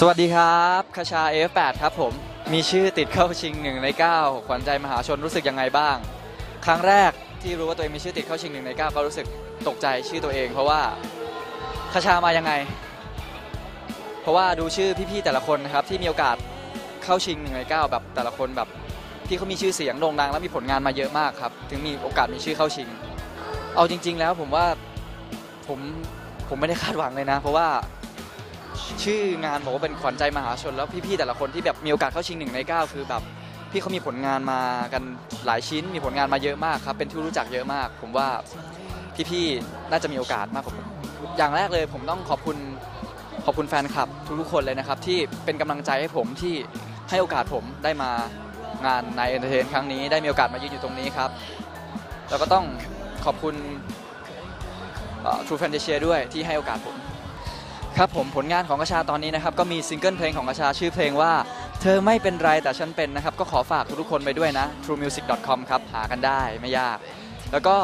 สวัสดีครับคชา F8 ครับผม มีชื่อติดเข้าชิงหนึ่งใน9ขวัญใจมหาชนรู้สึกยังไงบ้าง ครั้งแรกที่รู้ว่าตัวเองมีชื่อติดเข้าชิงหนึ่งใน9ก็รู้สึกตกใจชื่อตัวเอง เพราะว่าคชามายังไง เพราะว่าดูชื่อพี่ๆแต่ละคนนะครับที่มีโอกาสเข้าชิงหนึ่งใน9แบบแต่ละคนแบบที่เขามีชื่อเสียงโด่งดังและมีผลงานมาเยอะมากครับ ถึงมีโอกาสมีชื่อเข้าชิง เอาจริง ๆ แล้วผมว่าผมผมไม่ได้คาดหวังเลยนะ เพราะว่า ชื่องานบอกว่าเป็นขวัญใจมหาชน แล้วพี่ๆแต่ละคนที่แบบมีโอกาสเข้าชิงหนึ่งในเก้าคือแบบพี่เขามีผลงานมากันหลายชิ้น มีผลงานมาเยอะมากครับ เป็นที่รู้จักเยอะมาก ผมว่าพี่ๆน่าจะมีโอกาสมากกว่าผมอย่างแรกเลยผมต้องขอบคุณขอบคุณแฟนคลับทุกๆคนเลยนะครับ ที่เป็นกำลังใจให้ผมที่ให้โอกาสผมได้มางานในเอนเตอร์เทนครั้งนี้ได้มีโอกาสมายืนอยู่ตรงนี้ครับ แล้วก็ต้องขอบคุณทรูแฟนเดเชียด้วยที่ให้โอกาสผม ครับผมผลงานของกระชาตอนนี้นะครับก็มีซิงเกิลเพลงของกระชาชื่อเพลงว่า เธอไม่เป็นไรแต่ฉันเป็นนะครับ ก็ขอฝากทุกๆคนไปด้วยนะ truemusic.com ครับ หากันได้ไม่ยาก แล้วก็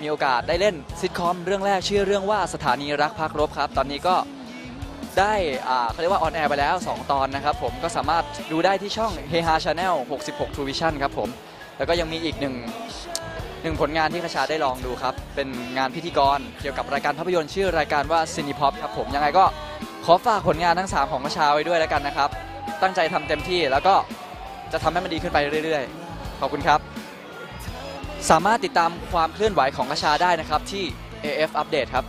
มีโอกาสได้เล่นซิทคอมเรื่องแรกชื่อเรื่องว่าสถานีรักพักรบครับ ตอนนี้ก็ได้อ่าเขาเรียกว่าออนแอร์ไปแล้ว 2 ตอนนะครับผมก็สามารถดูได้ที่ช่อง h e h a Channel 66 True Vision ครับผมแล้วก็ยังมีอีกหนึ่ง หนึ่งผลงานที่คชาได้ลองดูครับ เป็นงานพิธีกรเกี่ยวกับรายการภาพยนตร์ชื่อรายการว่า c i n e p o p ครับผมยังไงก็ขอฝากผลงานทั้ง 3 ของคชาไว้ด้วยแล้วกันนะครับ ตั้งใจทำเต็มที่แล้วก็จะทำให้มันดีขึ้นไปเรื่อยๆ ขอบคุณครับ สามารถติดตามความเคลื่อนไหวของคชาได้นะครับที่ AF Update ครับ